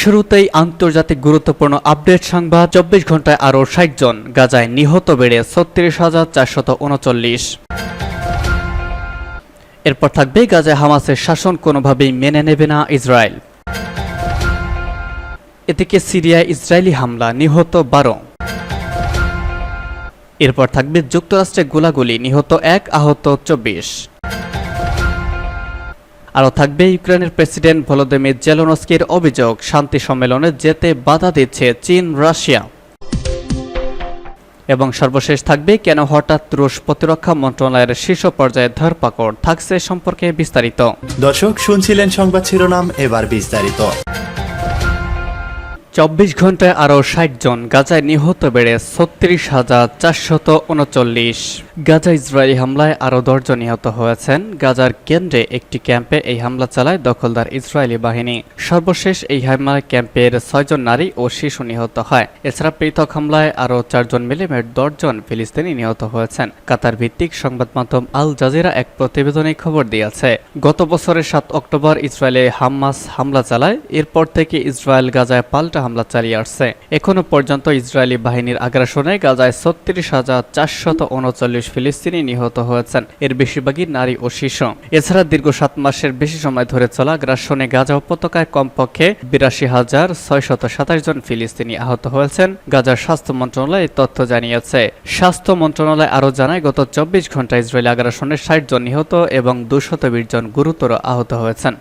শুরুতেই আন্তর্জাতিক গুরুত্বপূর্ণ আপডেট সংবাদ চব্বিশ ঘন্টায় আরও ষাট জন, গাজায় নিহত বেড়ে ছত্রিশ হাজার চারশত উনচল্লিশ। এরপর থাকবে গাজায় হামাসের শাসন কোনোভাবেই মেনে নেবে না ইসরায়েল। এদিকে সিরিয়ায় ইসরায়েলি হামলা, নিহত বারো। এরপর থাকবে যুক্তরাষ্ট্রে গোলাগুলি, নিহত এক, আহত চব্বিশ। আরও থাকবে ইউক্রেনের প্রেসিডেন্ট ভলোদিমির জেলোনস্কির অভিযোগ শান্তি সম্মেলনে যেতে বাধা দিচ্ছে চীন রাশিয়া। এবং সর্বশেষ থাকবে কেন হঠাৎ রুশ প্রতিরক্ষা মন্ত্রণালয়ের শীর্ষ পর্যায়ে ধরপাকড় থাকছে সম্পর্কে বিস্তারিত। দর্শক শুনছিলেন সংবাদ শিরোনাম এবার বিস্তারিত। চব্বিশ ঘন্টায় আরও ষাট জন গাজায় নিহত বেড়ে ছত্রিশ হাজার চারশত উনচল্লিশ। গাজা ইসরায়েলি হামলায় আরও দশজন নিহত হয়েছেন। গাজার কেন্দ্রে একটি ক্যাম্পে এই হামলা চালায় দখলদার ইসরায়েলি বাহিনী। সর্বশেষ এই হামলায় ক্যাম্পের ছয়জন নারী ও শিশু নিহত হয়। এছাড়া পৃথক হামলায় আরও চারজন মিলে মোট দশজন ফিলিস্তিনি নিহত হয়েছেন। কাতার ভিত্তিক সংবাদ মাধ্যম আল জাজিরা এক প্রতিবেদনে খবর দিয়েছে, গত বছরের সাত অক্টোবর ইসরায়েলে হাম্মাস হামলা চালায়। এরপর থেকে ইসরায়েল গাজায় পাল্টা হামলা চালিয়ে আসছে। এখনও পর্যন্ত ইসরায়েলি বাহিনীর আগ্রাসনে গাজায় ছত্রিশ হাজার চারশত উনচল্লিশ ফিলিস্তিনি নিহত হয়েছেন। এর বেশিরভাগই নারী ও শিশু। এছাড়া দীর্ঘ সাত মাসের বেশি সময় ধরে চলা গ্রাসনে গাজা উপত্যকায় কমপক্ষে বিরাশি হাজার ছয়শত সাতাশ জন ফিলিস্তিনি আহত হয়েছেন, গাজার স্বাস্থ্য মন্ত্রণালয় এই তথ্য জানিয়েছে। স্বাস্থ্য মন্ত্রণালয় আরও জানায়, গত চব্বিশ ঘণ্টা ইসরায়েলি আগ্রাসনে ষাট জন নিহত এবং দুশত বিশ জন গুরুতর আহত হয়েছেন।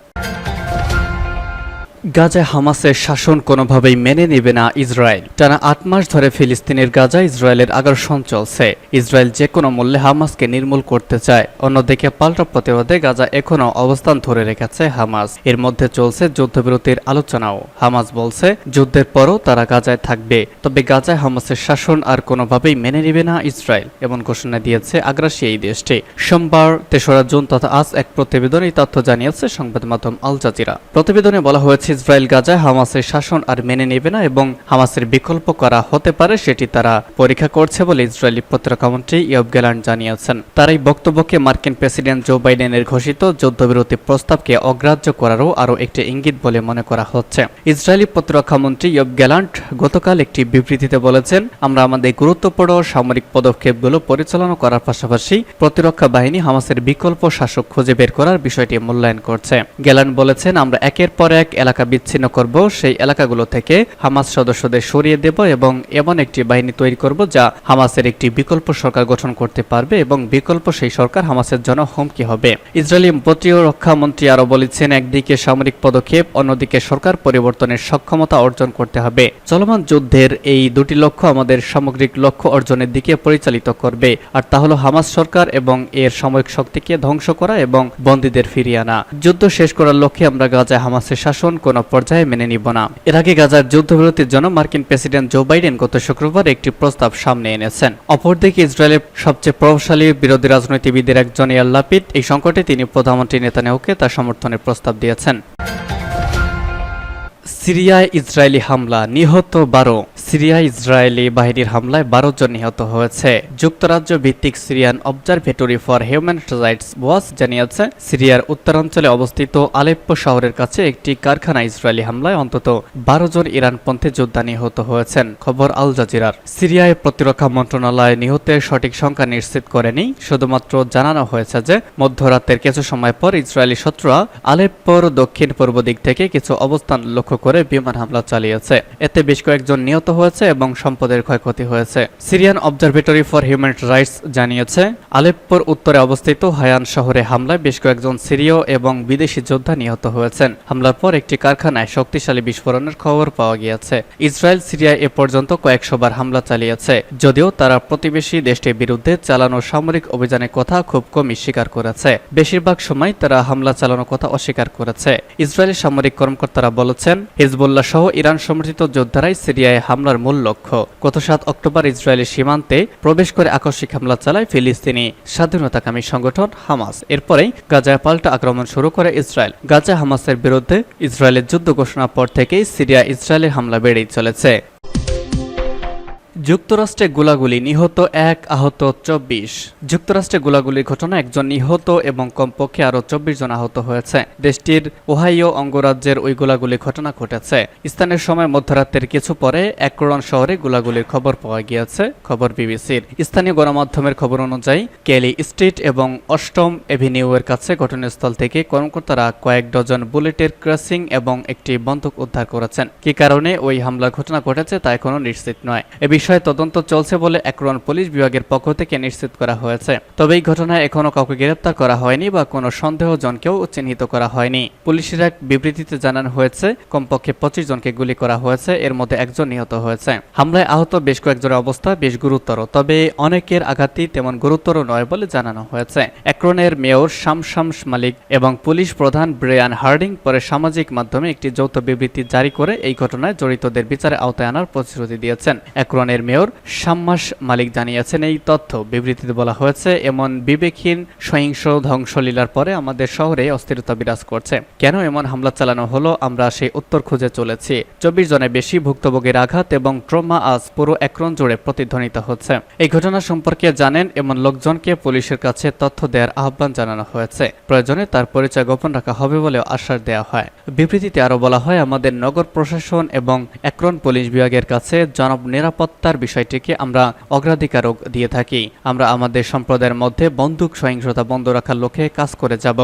গাজায় হামাসের শাসন কোনোভাবেই মেনে নেবে না ইসরায়েল। টানা আট মাস ধরে ফিলিস্তিনের গাজা ইসরায়েলের আগ্রাসন চলছে। ইসরায়েল যে কোনো মূল্যে হামাসকে নির্মূল করতে চায়। অন্যদিকে পাল্টা প্রতিরোধে গাজা এখনও অবস্থান ধরে রেখেছে হামাস। এর মধ্যে চলছে যুদ্ধবিরতির আলোচনাও। হামাস বলছে, যুদ্ধের পরও তারা গাজায় থাকবে। তবে গাজায় হামাসের শাসন আর কোনোভাবেই মেনে নেবে না ইসরায়েল, এমন ঘোষণা দিয়েছে আগ্রাসী এই দেশটি। সোমবার তেসরা জুন তথা আজ এক প্রতিবেদনে তথ্য জানিয়েছে সংবাদ মাধ্যম আল জাজিরা। প্রতিবেদনে বলা হয়েছে ইসরায়েল গাজায় হামাসের শাসন আর মেনে নেবে না এবং হামাসের বিকল্প করা হতে পারে সেটি তারা পরীক্ষা করছে বলে ইসরায়েলি প্রতিরক্ষামন্ত্রী ইয়ব গ্যালান্ট জানিয়েছেন। তার এই বক্তব্যকে মার্কিন প্রেসিডেন্ট জো বাইডেনের ঘোষিত যুদ্ধবিরতি প্রস্তাবকে অগ্রাহ্য করারও আরও একটি ইঙ্গিত বলে মনে করা হচ্ছে। ইসরায়েলি প্রতিরক্ষামন্ত্রী ইয়ব গ্যালান্ট গতকাল একটি বিবৃতিতে বলেছেন, আমরা আমাদের গুরুত্বপূর্ণ সামরিক পদক্ষেপগুলো পরিচালনা করার পাশাপাশি প্রতিরক্ষা বাহিনী হামাসের বিকল্প শাসক খুঁজে বের করার বিষয়টি মূল্যায়ন করছে। গ্যালান্ট বলেছেন, আমরা একের পর এক এলাকা বিচ্ছিন্ন করব, সেই এলাকাগুলো থেকে হামাস সদস্যদের সরিয়ে দেব এবং এমন একটি বাহিনী তৈরি করব যা হামাসের একটি বিকল্প সরকার গঠন করতে পারবে এবং বিকল্প সেই সরকার হামাসের জন্য হুমকি হবে। ইসরায়েলি প্রতিরক্ষা মন্ত্রী আরও বলেছেন, একদিকে সামরিক পদক্ষেপ, অন্যদিকে সরকার পরিবর্তনের সক্ষমতা অর্জন করতে হবে। চলমান যুদ্ধের এই দুটি লক্ষ্য আমাদের সামগ্রিক লক্ষ্য অর্জনের দিকে পরিচালিত করবে। আর তা হলো হামাস সরকার এবং এর সামরিক শক্তিকে ধ্বংস করা এবং বন্দীদের ফিরিয়ে আনা। যুদ্ধ শেষ করার লক্ষ্যে আমরা গাজায় হামাসের শাসন, কোনো পর্যায়ে মেনে নিব না। এর আগে গাজার যুদ্ধবিরতির জন্য মার্কিন প্রেসিডেন্ট জো বাইডেন গত শুক্রবার একটি প্রস্তাব সামনে এনেছেন। অপরদিকে ইসরায়েলের সবচেয়ে প্রভাবশালী বিরোধী রাজনীতিবিদের একজন ইয়ার লাপিদ এই সংকটে তিনি প্রধানমন্ত্রী নেতানিয়াহুকে তার সমর্থনের প্রস্তাব দিয়েছেন। সিরিয়ায় ইসরায়েলি হামলা, নিহত বারো। সিরিয়া ইসরায়েলি বাহিনীর হামলায় বারো জন নিহত হয়েছে। যুক্তরাজ্য ভিত্তিক Syrian observatory for human rights watch জানিয়েছে, সিরিয়ার উত্তরাঞ্চলে অবস্থিত আলেপ্পো শহরের কাছে একটি কারখানা ইসরায়েলি হামলায় অন্তত বারো জন ইরানপন্থী যোদ্ধা নিহত হয়েছেন, খবর আল জাজিরার। সিরিয়ায় প্রতিরক্ষা মন্ত্রণালয় নিহতের সঠিক সংখ্যা নিশ্চিত করেনি, শুধুমাত্র জানানো হয়েছে যে মধ্যরাতের কিছু সময় পর ইসরায়েলি শত্রুরা আলেপ্পোর দক্ষিণ পূর্ব দিক থেকে কিছু অবস্থান লক্ষ্য করে বিমান হামলা চালিয়েছে। এতে বেশ কয়েকজন নিহত হয়েছে এবং সম্পদের ক্ষয়ক্ষতি হয়েছে। Syrian observatory for human rights জানিয়েছে, আলেপ্পোর উত্তরে অবস্থিত হায়ান শহরে হামলায় বেশ কয়েকজন সিরীয় এবং বিদেশি যোদ্ধা নিহত হয়েছেন। হামলার পর একটি কারখানায় শক্তিশালী বিস্ফোরণের খবর পাওয়া গিয়েছে। ইসরায়েল সিরিয়ায় এ পর্যন্ত কয়েকশোবার হামলা চালিয়েছে, যদিও তারা প্রতিবেশী দেশটির বিরুদ্ধে চালানো সামরিক অভিযানের কথা খুব কমই স্বীকার করেছে। বেশিরভাগ সময় তারা হামলা চালানোর কথা অস্বীকার করেছে। ইসরায়েলের সামরিক কর্মকর্তারা বলেছেন, হিজবুল্লাহ সহ ইরান সমর্থিত যোদ্ধারাই সিরিয়ায় হামলার মূল লক্ষ্য। গত সাত অক্টোবর ইসরায়েলের সীমান্তে প্রবেশ করে আকস্মিক হামলা চালায় ফিলিস্তিনি স্বাধীনতাকামী সংগঠন হামাস। এরপরেই গাজায় পাল্টা আক্রমণ শুরু করে ইসরায়েল। গাজা হামাসের বিরুদ্ধে ইসরায়েলের যুদ্ধ ঘোষণার পর থেকেই সিরিয়া ইসরায়েলের হামলা বেড়েই চলেছে। যুক্তরাষ্ট্রে গোলাগুলি নিহত এক, আহত চব্বিশ। যুক্তরাষ্ট্রে গোলাগুলির ঘটনা একজন নিহত এবং কমপক্ষে আরও চব্বিশ জন আহত হয়েছে। দেশটির ওহাইও অঙ্গরাজ্যের ওই গোলাগুলি ঘটনা ঘটেছে। স্থানীয় সময় মধ্যরাতের কিছু পরে একরন শহরে গোলাগুলির খবর পাওয়া গিয়েছে, খবর বিবিসির। স্থানীয় গণমাধ্যমের খবর অনুযায়ী, কেলি স্ট্রিট এবং অষ্টম এভিনিউয়ের কাছে ঘটনাস্থল থেকে কর্মকর্তারা কয়েক ডজন বুলেটের ক্রাসিং এবং একটি বন্দুক উদ্ধার করেছেন। কি কারণে ওই হামলার ঘটনা ঘটেছে তা এখনও নিশ্চিত নয়। এ বিষয়ে তদন্ত চলছে বলে একরন পুলিশ বিভাগের পক্ষ থেকে নিশ্চিত করা হয়েছে। তবে এই ঘটনায় এখনও কাউকে গ্রেপ্তার করা হয়নি বা কোনো সন্দেহজনকেও চিহ্নিত করা হয়নি। পুলিশের এক বিবৃতিতে জানানো হয়েছে, কমপক্ষে পঁচিশ জনকে গুলি করা হয়েছে, এর মধ্যে একজন নিহত হয়েছে। হামলায় আহত বেশ কয়েকজনের অবস্থা বেশ গুরুতর, তবে অনেকের আঘাতই তেমন গুরুতর নয় বলে জানানো হয়েছে। একরনের মেয়র শামশামস মালিক এবং পুলিশ প্রধান ব্রেয়ান হার্ডিং পরে সামাজিক মাধ্যমে একটি যৌথ বিবৃতি জারি করে এই ঘটনায় জড়িতদের বিচারে আওতায় আনার প্রতিশ্রুতি দিয়েছেন। একরনের মেয়র শাম্মাস মালিক জানিয়েছেন, এই তথ্য বিবৃতিতে বলা হয়েছে, এমন বিবেকহীন, সহিংস ধ্বংসলীলার পরে আমাদের শহরে অস্থিরতা বিরাজ করছে। কেন এমন হামলা চালানো হলো? আমরা সেই উত্তর খুঁজে চলেছি। চব্বিশ জনের বেশি ভুক্তভোগীর আঘাত এবং ট্রমা আজ পুরো একরন জুড়ে প্রতিধ্বনিত হচ্ছে। এই ঘটনা সম্পর্কে জানেন এমন লোকজনকে পুলিশের কাছে তথ্য দেওয়ার আহ্বান জানানো হয়েছে। প্রয়োজনে তার পরিচয় গোপন রাখা হবে বলেও আশ্বাস দেওয়া হয়। বিবৃতিতে আরও বলা হয়, আমাদের নগর প্রশাসন এবং একরন পুলিশ বিভাগের কাছে জনব নিরাপত্তার বিষয়টিকে আমরা অগ্রাধিকারক দিয়ে থাকি। আমরা আমাদের সম্প্রদায়ের মধ্যে বন্দুক সহিংসতা বন্ধ রাখার লক্ষ্যে কাজ করে যাব।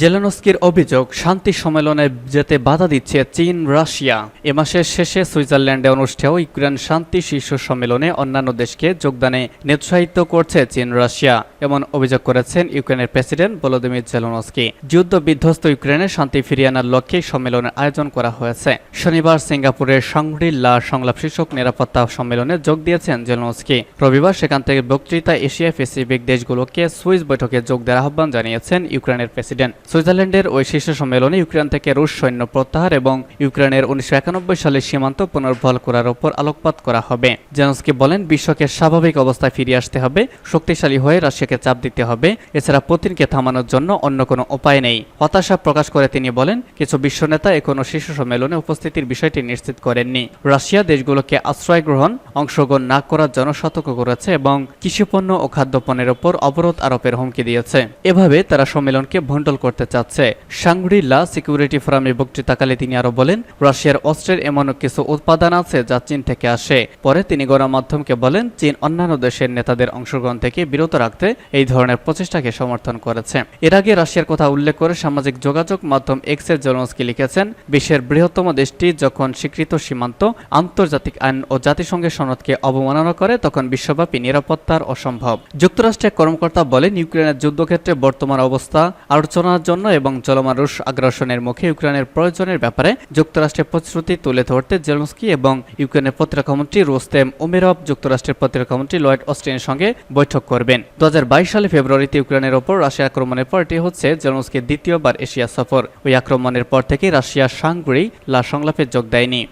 জেলেনস্কির অভিযোগ, শান্তি সম্মেলনে যেতে বাধা দিচ্ছে চীন, রাশিয়া। এ মাসের শেষে সুইজারল্যান্ডে অনুষ্ঠেয় ইউক্রেন শান্তি শীর্ষ সম্মেলনে অন্যান্য দেশকে যোগদানে নিরুৎসাহিত করছে চীন, রাশিয়া, এমন অভিযোগ করেছেন ইউক্রেনের প্রেসিডেন্ট ভলোদিমির জেলনস্কি। যুদ্ধ বিধ্বস্ত ইউক্রেনে শান্তি ফিরিয়ে আনার লক্ষ্যে সম্মেলনের আয়োজন করা হয়েছে। শনিবার সিঙ্গাপুরের সংগ্রিল্লা সংলাপ শীর্ষক নিরাপত্তা সম্মেলনে যোগ দিয়েছেন জেলনস্কি। রবিবার সেখান থেকে বক্তৃতা এশিয়া প্যাসিফিক দেশগুলোকে সুইস বৈঠকে যোগ দেওয়ার আহ্বান জানিয়েছেন ইউক্রেনের প্রেসিডেন্ট। সুইজারল্যান্ডের ওই শীর্ষ সম্মেলনে ইউক্রেন থেকে রুশ সৈন্য প্রত্যাহার এবং ইউক্রেনের উনিশশো সালের সীমান্ত পুনর্বল করার উপর আলোকপাত করা হবে। জেনস্কি বলেন, বিশ্বকে স্বাভাবিক অবস্থায় ফিরিয়ে আসতে হবে, শক্তিশালী হয়ে রাশিয়াকে চাপ দিতে হবে, এছাড়া পুতিনকে থামানোর জন্য অন্য কোনো উপায় নেই। হতাশা প্রকাশ করে তিনি বলেন, কিছু বিশ্ব নেতা এখনও শীর্ষ সম্মেলনে উপস্থিতির বিষয়টি নিশ্চিত করেননি। রাশিয়া দেশগুলোকে আশ্রয় গ্রহণ, অংশগ্রহণ না করার জন্য সতর্ক করেছে এবং কৃষিপণ্য ও খাদ্যপণ্যের উপর অবরোধ আরোপের হুমকি দিয়েছে। এভাবে তারা সম্মেলনকে ভণ্ডল করতে চাচ্ছে। সাংগ্রিলা সিকিউরিটি ফোরামে বক্তৃতাকালে তিনি আরও বলেন, রাশিয়ার অস্ত্রের এমন কিছু উৎপাদন আছে যা চীন থেকে আসে। পরে তিনি গণমাধ্যমকে বলেন, চীন অন্যান্য দেশের নেতাদের অংশগ্রহণ থেকে বিরত রাখতে এই ধরনের প্রচেষ্টাকে সমর্থন করেছে। এর আগে রাশিয়ার কথা উল্লেখ করে সামাজিক যোগাযোগ মাধ্যম এক্সের জলনস্কি লিখেছেন, বিশ্বের বৃহত্তম দেশটি যখন স্বীকৃত সীমান্ত, আন্তর্জাতিক আইন ও জাতিসংঘের সনদকে অবমাননা করে, তখন বিশ্বব্যাপী নিরাপত্তার অসম্ভব। যুক্তরাষ্ট্রের কর্মকর্তা বলেন, ইউক্রেনের যুদ্ধক্ষেত্রে বর্তমান অবস্থা আলোচনার জন্য এবং চলমান রুশ আগ্রাসনের মুখে ইউক্রেনের প্রয়োজনের ব্যাপারে যুক্তরাষ্ট্রের প্রতিশ্রুতি তুলে ধরতে জেলনস্কি এবং ইউক্রেনের প্রতিরক্ষামন্ত্রী রোস্তেম ওমেরভ যুক্তরাষ্ট্রের প্রতিরক্ষামন্ত্রী লয়েড অস্টিনের সঙ্গে বৈঠক করবেন। দু হাজার বাইশ সালে ফেব্রুয়ারিতে ইউক্রেনের ওপর রাশিয়া আক্রমণের পর এটি হচ্ছে জেলনস্কির দ্বিতীয়বার এশিয়া সফর। ওই আক্রমণের পর থেকে রাশিয়া সাংগুড়ি লা সংলাপে যোগ দেয়নি।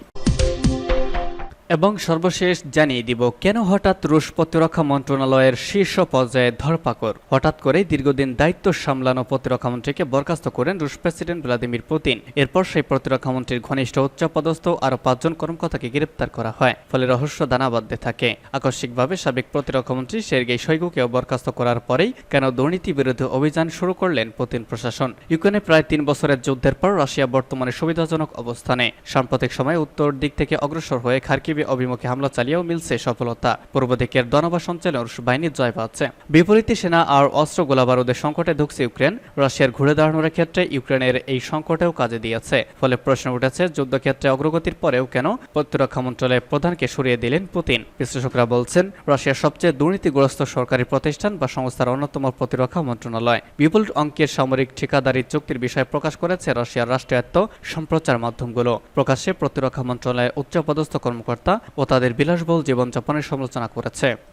এবং সর্বশেষ জানিয়ে দিব, কেন হঠাৎ রুশ প্রতিরক্ষা মন্ত্রণালয়ের শীর্ষ পর্যায়ে ধরপাকড়? হঠাৎ করে দীর্ঘদিন দায়িত্ব সামলানো প্রতিরক্ষা মন্ত্রীকে বরখাস্ত করেন রুশ প্রেসিডেন্ট ভ্লাদিমির পুতিন। এরপর সেই প্রতিরক্ষা মন্ত্রীর ঘনিষ্ঠ উচ্চপদস্থ আরও পাঁচজন কর্মকর্তাকে গ্রেপ্তার করা হয়, ফলে রহস্য দানা বাঁধতে থাকে। আকস্মিকভাবে সাবেক প্রতিরক্ষা মন্ত্রী সের্গেই শৈগুকেও বরখাস্ত করার পরেই কেন দুর্নীতি বিরোধী অভিযান শুরু করলেন পুতিন প্রশাসন? ইউক্রেনে প্রায় তিন বছরের যুদ্ধের পর রাশিয়া বর্তমানে সুবিধাজনক অবস্থানে। সাম্প্রতিক সময়ে উত্তর দিক থেকে অগ্রসর হয়ে খার্কিবে অভিমুখে হামলা চালিয়েও মিলছে সফলতা। পূর্ব দিকের দনবা সঞ্চালন রুশ বাহিনীর জয় পাচ্ছে। বিপরীতে সেনা আর অস্ত্র গোলাবারুদের সংকটে ঢুকছে ইউক্রেন। রাশিয়ার ঘুরে দাঁড়ানোর ক্ষেত্রে ইউক্রেনের এই সংকটেও কাজে দিয়েছে। ফলে প্রশ্ন উঠেছে, যুদ্ধক্ষেত্রে অগ্রগতির পরেও কেন প্রতিরক্ষা মন্ত্রণালয়ের প্রধানকে সরিয়ে দিলেন পুতিন। বিশ্লেষকরা বলছেন, রাশিয়ার সবচেয়ে দুর্নীতিগ্রস্ত সরকারি প্রতিষ্ঠান বা সংস্থার অন্যতম প্রতিরক্ষা মন্ত্রণালয়। বিপুল অঙ্কের সামরিক ঠিকাদারি চুক্তির বিষয় প্রকাশ করেছে রাশিয়ার রাষ্ট্রায়ত্ত সম্প্রচার মাধ্যমগুলো। প্রকাশ্যে প্রতিরক্ষা মন্ত্রণালয়ের উচ্চপদস্থ কর্মকর্তা ও তাদের বিলাসবহুল জীবনযাপনের সমালোচনা করেছে।